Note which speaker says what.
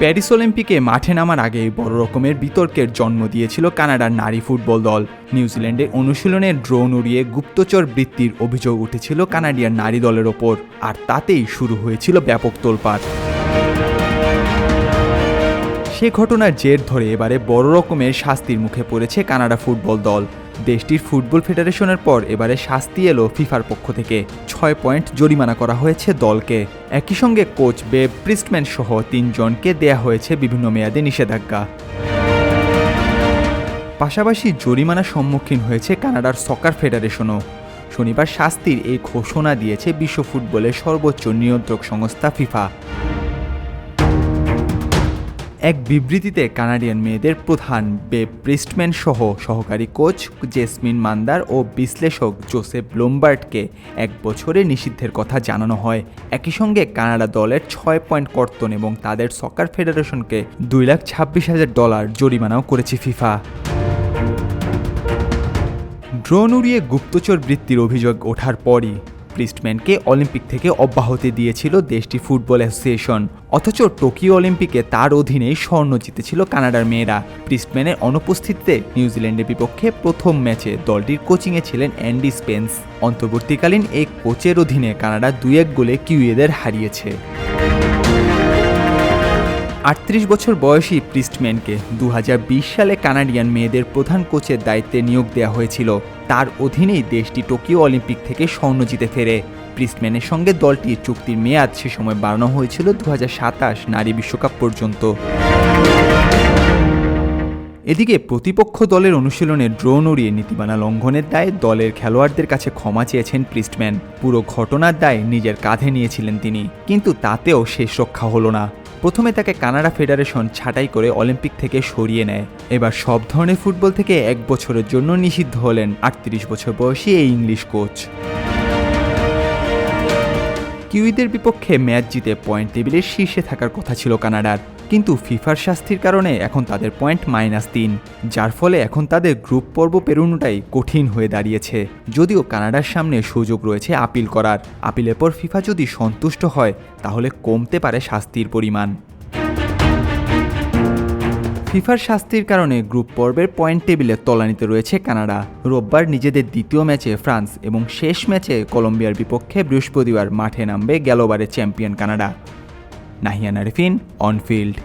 Speaker 1: Paris অলিম্পিকে মাঠে নামার আগে বড় রকমের বিতর্কের জন্ম দিয়েছিল কানাডার নারী ফুটবল দল। নিউজিল্যান্ডে অনুশীলনে ড্রোন উড়িয়ে গুপ্তচর বৃত্তির অভিযোগ উঠেছিল কানাডিয়ান নারী দলের ওপর, আর তাতেই শুরু হয়েছিল ব্যাপক তোলপাড়। সে ঘটনার জের ধরে এবারে বড় রকমের শাস্তির মুখে পড়েছে কানাডা ফুটবল দল। দেশটির ফুটবল ফেডারেশনের পর এবারে শাস্তি এলো ফিফার পক্ষ থেকে। ছয় পয়েন্ট জরিমানা করা হয়েছে দলকে। একই সঙ্গে কোচ বেব প্রিস্টম্যান সহ তিনজনকে দেয়া হয়েছে বিভিন্ন মেয়াদে নিষেধাজ্ঞা। পাশাপাশি জরিমানার সম্মুখীন হয়েছে কানাডার সকার ফেডারেশনও। শনিবার শাস্তির এই ঘোষণা দিয়েছে বিশ্ব ফুটবলের সর্বোচ্চ নিয়ন্ত্রক সংস্থা ফিফা। এক বিবৃতিতে কানাডিয়ান মেয়েদের প্রধান বেব প্রিস্টম্যান সহ সহকারী কোচ জেসমিন মান্দার ও বিশ্লেষক জোসেফ লোম্বার্টকে এক বছরে নিষিদ্ধের কথা জানানো হয়। একই সঙ্গে কানাডা দলের ছয় পয়েন্ট কর্তন এবং তাদের সকার ফেডারেশনকে দুই লাখ ছাব্বিশ হাজার ডলার জরিমানাও করেছে ফিফা। ড্রোন উড়িয়ে গুপ্তচর বৃত্তির অভিযোগ ওঠার পরই প্রিস্টম্যানকে অলিম্পিক থেকে অব্যাহতি দিয়েছিল দেশটি ফুটবল অ্যাসোসিয়েশন। অথচ টোকিও অলিম্পিকে তার অধীনে স্বর্ণ জিতেছিল কানাডার মেয়েরা। প্রিস্টম্যানের অনুপস্থিতিতে নিউজিল্যান্ডের বিপক্ষে প্রথম ম্যাচে দলটির কোচিংয়ে ছিলেন অ্যান্ডি স্পেন্স। অন্তর্বর্তীকালীন এক কোচের অধীনে কানাডা দুই এক গোলে কিউয়েদের হারিয়েছে। আটত্রিশ বছর বয়সী প্রিস্টম্যানকে দু হাজার বিশ সালে কানাডিয়ান মেয়েদের প্রধান কোচের দায়িত্বে নিয়োগ দেওয়া হয়েছিল। তার অধীনেই দেশটি টোকিও অলিম্পিক থেকে স্বর্ণ জিতে ফেরে। প্রিস্টম্যানের সঙ্গে দলটির চুক্তির মেয়াদ সে সময় বাড়ানো হয়েছিল দু হাজার সাতাশ নারী বিশ্বকাপ পর্যন্ত। এদিকে প্রতিপক্ষ দলের অনুশীলনে ড্রোন উড়িয়ে নীতিমানা লঙ্ঘনের দায়ে দলের খেলোয়াড়দের কাছে ক্ষমা চেয়েছেন প্রিস্টম্যান। পুরো ঘটনার দায় নিজের কাঁধে নিয়েছিলেন তিনি, কিন্তু তাতেও শেষ রক্ষা হলো না। প্রথমে তাকে কানাডা ফেডারেশন ছাঁটাই করে অলিম্পিক থেকে সরিয়ে নেয়। এবার সব ধরনের ফুটবল থেকে এক বছরের জন্য নিষিদ্ধ হলেন আটত্রিশ বছর বয়সী এই ইংলিশ কোচ। কিউইদের বিপক্ষে ম্যাচ জিতে পয়েন্ট টেবিলের শীর্ষে থাকার কথা ছিল কানাডার। কিন্তু ফিফার শাস্তির কারণে এখন তাদের পয়েন্ট মাইনাস তিন, যার ফলে এখন তাদের গ্রুপ পর্ব পেরোনোটাই কঠিন হয়ে দাঁড়িয়েছে। যদিও কানাডার সামনে সুযোগ রয়েছে আপিল করার। আপিলের পর ফিফা যদি সন্তুষ্ট হয়, তাহলে কমতে পারে শাস্তির পরিমাণ। ফিফার শাস্তির কারণে গ্রুপ পর্বের পয়েন্ট টেবিলে তলানিতে রয়েছে কানাডা। রোববার নিজেদের দ্বিতীয় ম্যাচে ফ্রান্স এবং শেষ ম্যাচে কলম্বিয়ার বিপক্ষে বৃহস্পতিবার মাঠে নামবে গেলবারের champion Canada. Nahiyan on on field